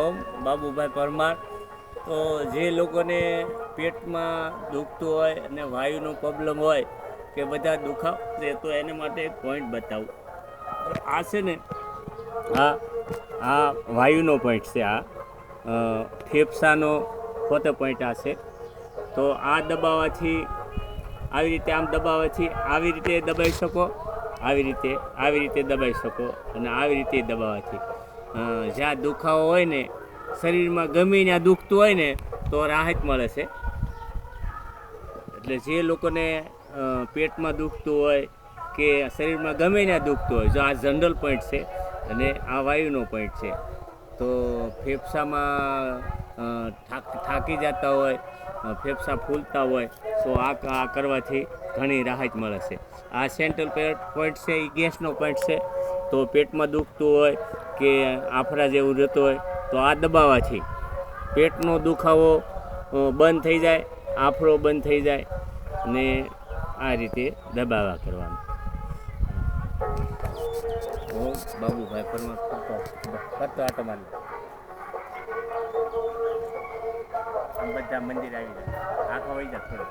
ઓમ બાબુભાઈ પરમાર. તો જે લોકોને પેટમાં દુખતું હોય અને વાયુનો પ્રોબ્લેમ હોય કે બધા દુખાવ છે તો એને માટે એક પોઈન્ટ બતાવું. આ છે ને, આ આ વાયુનો પોઈન્ટ છે આ. ફેફસાનો પોતે પોઈન્ટ આ છે. તો આ દબાવવાથી આવી રીતે આમ દબાવવાથી આવી રીતે દબાવી શકો, આવી રીતે આવી રીતે દબાવી શકો અને આવી રીતે દબાવવાથી જ્યાં દુખાવો હોય ને, શરીરમાં ગમે ત્યાં દુખતું હોય ને, તો રાહત મળે છે. એટલે જે લોકોને પેટમાં દુખતું હોય કે શરીરમાં ગમે ત્યાં દુખતું હોય, જો આ જનરલ પોઈન્ટ છે અને આ વાયુનો પોઈન્ટ છે, તો ફેફસામાં થાક જતા હોય ફેફસા ફૂલતા હોય, તો આ આ કરવાથી ઘણી રાહત મળે છે. આ સેન્ટ્રલ પોઈન્ટ છે એ ગેસનો પોઈન્ટ છે. તો પેટમાં દુખતું હોય કે આફરા જેવું રહેતું હોય, તો આ દબાવવાથી પેટનો દુખાવો બંધ થઈ જાય, આફરો બંધ થઈ જાય, ને આ રીતે દબાવા કરવાનું. બાબુભાઈ પરમાર કરતો કરતો મારી બધા મંદિર આવી જાય. આખો વહી જાય થોડો